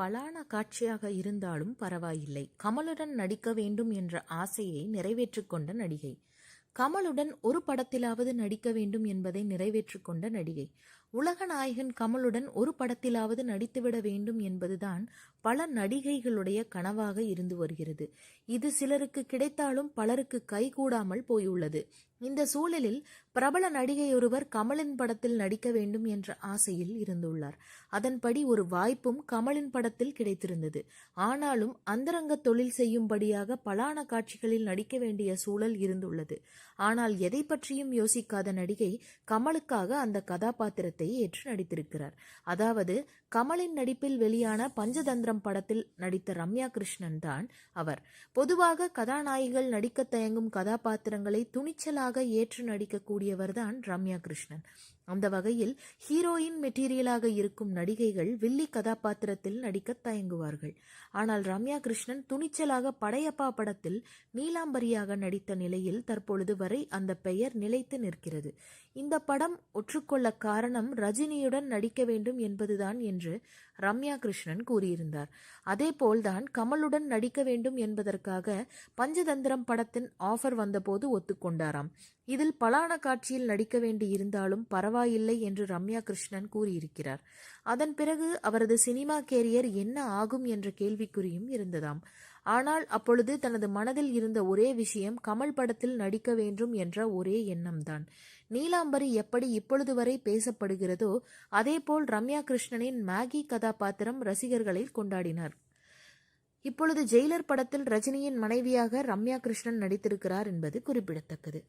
பலான காட்சியாக இருந்தாலும் பரவாயில்லை. கமலுடன் நடிக்க வேண்டும் என்ற ஆசையை நிறைவேற்றிக் கொண்ட நடிகை. கமலுடன் ஒரு படத்திலாவது நடிக்க வேண்டும் என்பதை நிறைவேற்றிக் கொண்ட நடிகை. உலக நாயகன் கமலுடன் ஒரு படத்திலாவது நடித்துவிட வேண்டும் என்பதுதான் பல நடிகைகளுடைய கனவாக இருந்து வருகிறது. இது சிலருக்கு கிடைத்தாலும் பலருக்கு கைகூடாமல் போயுள்ளது. இந்த சூழலில் பிரபல நடிகை ஒருவர் கமலின் படத்தில் நடிக்க வேண்டும் என்ற ஆசையில் இருந்துள்ளார். அதன்படி ஒரு வாய்ப்பும் கமலின் படத்தில் கிடைத்திருந்தது. ஆனாலும் அந்தரங்க தொழில் செய்யும்படியாக பலான காட்சிகளில் நடிக்க வேண்டிய சூழல் இருந்துள்ளது. ஆனால் எதை பற்றியும் யோசிக்காத நடிகை கமலுக்காக அந்த கதாபாத்திரத்தை ஏற்று நடித்திருக்கிறார். அதாவது கமலின் நடிப்பில் வெளியான பஞ்சதந்திரம் படத்தில் நடித்த ரம்யா கிருஷ்ணன் தான் அவர். பொதுவாக கதாநாயகிகள் நடிக்க தயங்கும் கதாபாத்திரங்களை துணிச்சலாக ஏற்று நடிக்கக்கூடியவர் தான் ரம்யா கிருஷ்ணன். அந்த வகையில் ஹீரோயின் மெட்டீரியலாக இருக்கும் நடிகைகள் வில்லி கதாபாத்திரத்தில் நடிக்க தயங்குவார்கள். ஆனால் ரம்யா கிருஷ்ணன் துணிச்சலாக படையப்பா படத்தில் நீலாம்பரியாக நடித்த நிலையில் தற்பொழுது வரை அந்த பெயர் நிலைத்து நிற்கிறது. இந்த படம் ஒற்றுக்கொள்ள காரணம் ரஜினியுடன் நடிக்க வேண்டும் என்பதுதான் என்று ரம்யா கிருஷ்ணன் கூறியிருந்தார். அதேபோல்தான் கமலுடன் நடிக்க வேண்டும் என்பதற்காக பஞ்சதந்திரம் படத்தின் ஆஃபர் வந்தபோது ஒத்துக்கொண்டாராம். இதில் பலான காட்சியில் நடிக்க வேண்டி இருந்தாலும் பரவாயில்லை என்று ரம்யா கிருஷ்ணன் கூறியிருக்கிறார். அதன் பிறகு அவரது சினிமா கேரியர் என்ன ஆகும் என்ற கேள்விக்குறியும் இருந்ததாம். ஆனால் அப்பொழுது தனது மனதில் இருந்த ஒரே விஷயம் கமல் படத்தில் நடிக்க வேண்டும் என்ற ஒரே எண்ணம்தான். நீலாம்பரி எப்படி இப்பொழுது வரை பேசப்படுகிறதோ அதேபோல் ரம்யா கிருஷ்ணனின் மேகி கதா கதாபாத்திரம் ரசிகர்களை கொண்டாடினார். இப்பொழுது ஜெயிலர் படத்தில் ரஜினியின் மனைவியாக ரம்யா கிருஷ்ணன் நடித்திருக்கிறார் என்பது குறிப்பிடத்தக்கது.